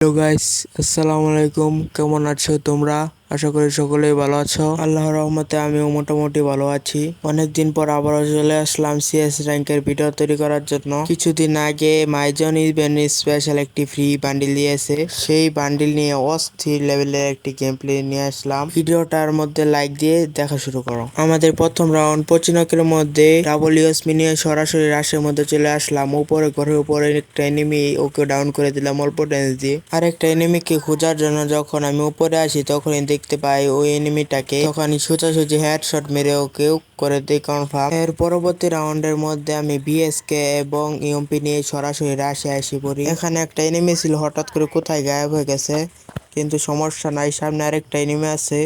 Hello guys আসসালামু আলাইকুম কেমন আছো তোমরা? আশা করি সকলেই ভালো আছো। আল্লাহ রহমতে আমিও মোটামুটি ভালো আছি। অনেকদিন পর আবারও চলে আসলাম সিএস র্যাঙ্কের ভিডিও তৈরি করার জন্য। কিছুদিন আগে মাইজন ইভেন স্পেশাল একটি ফ্রি বান্ডিল দিয়েছে। সেই বান্ডিল নিয়ে অস্থির লেভেলের একটি গেম প্লে নিয়ে আসলাম। ভিডিওটার মধ্যে লাইক দিয়ে দেখা শুরু করো। আমাদের প্রথম রাউন্ড পচিনকের মধ্যে ডাবল ইউএসপি নিয়ে সরাসরি রাশের মধ্যে চলে আসলাম। উপরে ঘরের উপরে একটা এনিমি ওকে ডাউন করে দিলাম অল্প ড্যান্স দিয়ে। আর একটা এনিমিকে খোঁজার জন্য যখন আমি উপরে আসি তখন তখনই দেখতে পাই ওই এনিমিটাকে। তখন সোজাসুজি হেডশট মেরে ওকে করে দিই কনফার্ম এর পরবর্তী রাউন্ডের মধ্যে আমি বিএসকে এবং ইউএমপি নিয়ে সরাসরি রাশে আসি পড়ি। এখানে একটা এনিমি ছিল, হঠাৎ করে কোথায় গায়েব হয়ে গেছে? কিন্তু সমস্যা নাই, সামনে আরেকটা এনিমি আছে।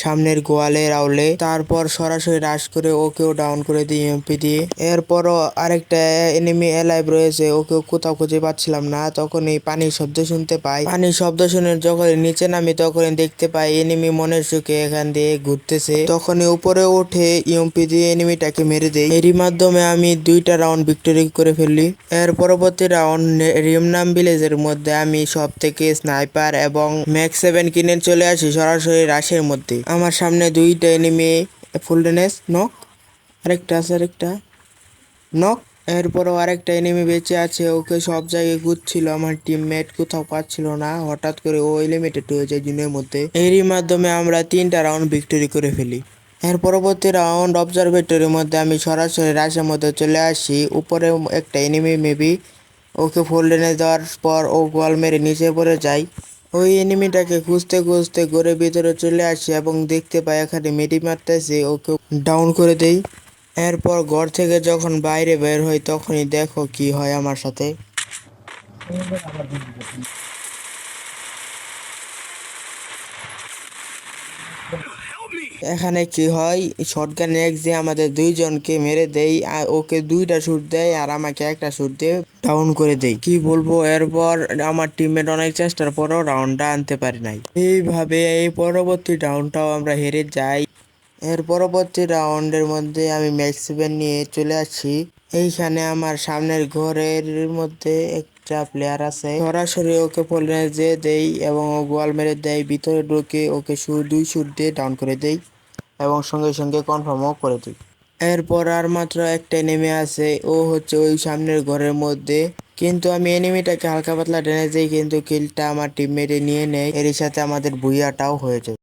সামনের গোয়ালে রাউলে, তারপর সরাসরি রাশ করে ওকেও ডাউন করে দিই এমপি দিয়ে। এরপরও আরেকটা এনিমি এলাইভ রয়েছে, ওকেও কোথাও খুঁজে পাচ্ছিলাম না। তখন এই পানির শব্দ শুনতে পাই। পানির শব্দ শুনে যখন নিচে নামি তখন দেখতে পাই এনিমি মনের সুখে এখান দিয়ে ঘুরতেছে। তখনই উপরে উঠে ইউএমপি দিয়ে এনিমিটাকে মেরে দেয় এরই মাধ্যমে আমি দুইটা রাউন্ড ভিক্টোরি করে ফেললি এর পরবর্তী রাউন্ড রিমনাম ভিলেজের মধ্যে আমি সব থেকে স্নাইপার এবং ম্যাক্স সেভেন কিনে চলে আসি সরাসরি রাশের মধ্যে। আমার সামনে দুইটা এনিমি ফুল ডেনেস নক আরেকটা আছে, আরেকটা নক এরপরও আরেকটা এনিমি বেঁচে আছে, ওকে সব জায়গায় ঘুরছিল, আমার টিমমেট কোথাও পাচ্ছিল না, হঠাৎ করে ও এলিমিটেড হয়ে যায় জুনের মধ্যে। এরই মাধ্যমে আমরা তিনটা রাউন্ড ভিক্টোরি করে ফেলি। এর পরবর্তী রাউন্ড অবজারভেটরির মধ্যে আমি সরাসরি রাশের মধ্যে চলে আসি, উপরে একটা এনিমি মেবি ওকে ফোল্ডেনে দেওয়ার পর ও গোয়াল মেরে নিচে পড়ে যায়। ওই এনিমিটাকে খুঁজতে খুঁজতে ঘরের ভিতরে চলে আসি এবং দেখতে পাই এখানে মেডি মারতেছে, ওকে ডাউন করে দেই। এরপর ঘর থেকে যখন বাইরে বের হয় তখনই দেখো কি হয় আমার সাথে। এখানে কি হয়? শটগান এক্স দিয়ে আমাদের দুইজনকে মেরে দেই আর ওকে দুইটা শুট দেয়, আর আমাকে একটা শুট দিয়ে ডাউন করে দেই কি বলব? এরপর আমার টিমের অনেক চেষ্টার পরও রাউন্ডটা আনতে পারি নাই। এইভাবে এই পরবর্তী রাউন্ডটাও আমরা হেরে যাই। এর পরবর্তী রাউন্ডের মধ্যে আমি ম্যাক্স নিয়ে চলে আসি। এইখানে আমার সামনের ঘরের মধ্যে একটা প্লেয়ার আছে। সরাসরি ওকে ফলে যে দেই এবং ও গোয়াল মেরে দেয়। ভিতরে ঢুকে ওকে শু, দুই শুট দিয়ে ডাউন করে দেই। এবং সঙ্গে সঙ্গে কনফার্মও করে দিই। এরপর আর মাত্র একটা নেমে আছে, ও হচ্ছে ওই সামনের ঘরের মধ্যে। কিন্তু আমি এনিমিটাকে হালকা পাতলা টেনে যাই কিন্তু কিলটা আমার টিমমেটে নিয়ে নেয়। এর সাথে আমাদের ভুইয়াটাও হয়ে যায়।